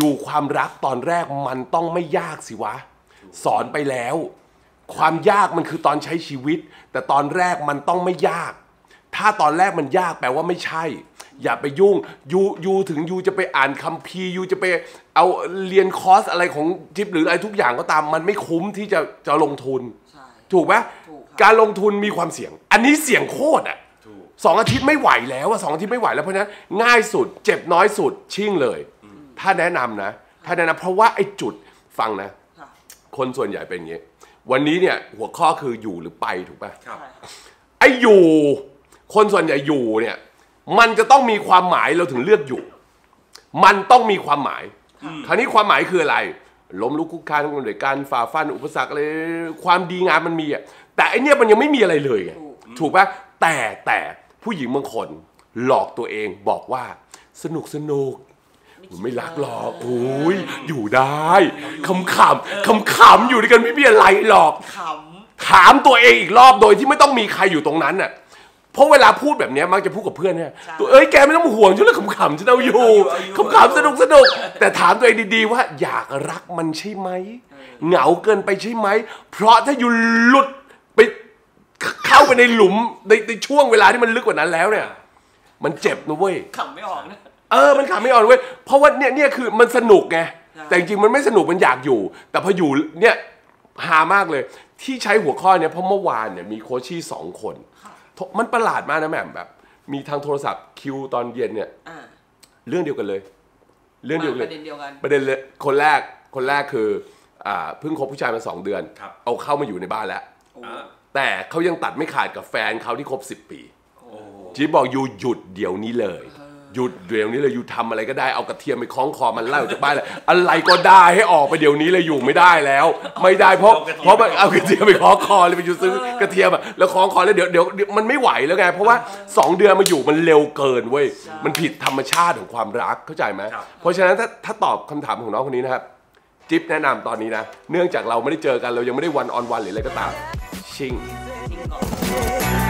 อยู่ความรักตอนแรกมันต้องไม่ยากสิวะ สอนไปแล้ว ความยากมันคือตอนใช้ชีวิต แต่ตอนแรกมันต้องไม่ยาก ถ้าตอนแรกมันยากแปลว่าไม่ใช่ อย่าไปยุ่งยูยูถึงยูจะไปอ่านคัมภีร์ยูจะไปเอาเรียนคอร์สอะไรของจิบหรืออะไรทุกอย่างก็ตาม มันไม่คุ้มที่จะจะลงทุนใช่ถูกไหมถูกครับการลงทุนมีความเสี่ยง อันนี้เสี่ยงโคตรอะถูกสองอาทิตย์ไม่ไหวแล้วอะสองอาทิตย์ไม่ไหวแล้วเพราะฉะนั้นง่ายสุด เจ็บน้อยสุดชิ่งเลย ถ้าแนะนำนะ ถ้าแนะนำเพราะว่าไอ้จุดฟังนะค่ะคนส่วนใหญ่เป็นอย่างนี้ วันนี้เนี่ยหัวข้อคืออยู่หรือไปถูกป่ะครับใช่ครับไอ้อยู่ คนส่วนใหญ่อยู่เนี่ย มันจะต้องมีความหมายเราถึงเลือกอยู่ มันต้องมีความหมาย คราวนี้ความหมายคืออะไร ล้มลุกคลุกคลานกันด้วยการฝ่าฟันอุปสรรคอะไรความดีงามมันมีอะแต่ไอเนี่ยมันยังไม่มีอะไรเลยไงถูกถูกปะแต่แต่ผู้หญิงบางคน หลอกตัวเองบอกว่าสนุกสนุก ไม่รักหรอกโอ้ยอยู่ได้ขำขำขำขำๆอยู่ด้วยกันไม่มีอะไรหรอกขถามตัวเองอีกรอบโดยที่ไม่ต้องมีใครอยู่ตรงนั้นน่ะเพราะเวลาพูดแบบเนี้ยมักจะพูดกับเพื่อนเนี่ยตัวเอ้ยแกไม่ต้องห่วงฉันเลยขำๆฉันเอาอยู่ขำๆสนุกสนุกแต่ถามตัวเองดีๆว่าอยากรักมันใช่ไหมเหงาเกินไปใช่ไหมเพราะถ้าอยู่หลุดไปเข้าไปในหลุมในในช่วงเวลาที่มันลึกกว่านั้นแล้วเนี่ย มันเจ็บนะเว้ยำขำไม่ออกนะ เออมันขำไม่ออกเว้ยเพราะว่าเนี่ยเนี่ยคือมันสนุกไงใช่แต่จริงๆมันไม่สนุกมันอยากอยู่ แต่พออยู่เนี่ยหามากเลย ที่ใช้หัวข้อเนี่ยเพราะเมื่อวานเนี่ยมีโคชชี่สองคน มันประหลาดมากนะแหม่มแบบ มีทางโทรศัพท์คิวตอนเย็นเนี่ยอ่าเรื่องเดียวกันเลย เรื่องเดียวกันปเลระยเด็นเดียวกันประเด็นเลยคนแรกคนแรกคืออ่าเพิ่งคบผู้ชายมาสองเดือนครับเอาเข้ามาอยู่ในบ้านแล้วโอ้อ่าแต่เขายังตัดไม่ขาดกับแฟนเขาที่คบสิบปีโอ้จีบอกอยู่หยุดเดี๋ยวนี้เลย หยุดเดี๋ยวนี้เลยอยู่ทำอะไรก็ได้เอากระเทียมไปคล้องคอมันไล่ออกจากบ้านเลยอะไรก็ได้ให้ออกไปเดี๋ยวนี้เลยอยู่ไม่ได้แล้ว ไม่ได้เพราะเพราะมันเอากระเทียมไปคล้องคอเลยไปอยู่ซื้อกระเทียมอะแล้วคล้องคอแล้วเดี๋ยวเดี๋ยวเดี๋ยวมันไม่ไหวแล้วไงเพราะว่าสองเดือนมาอยู่มันเร็วเกินเว้ยมันผิดธรรมชาติของความรักเข้าใจไหมเพราะฉะนั้นถ้าถ้าตอบคำถามของน้องคนนี้นะครับจิ๊บแนะนำตอนนี้นะ เนื่องจากเราไม่ได้เจอกันเรายังไม่ได้วันออนวันหรืออะไรก็ตามชิงทิ้งก่อน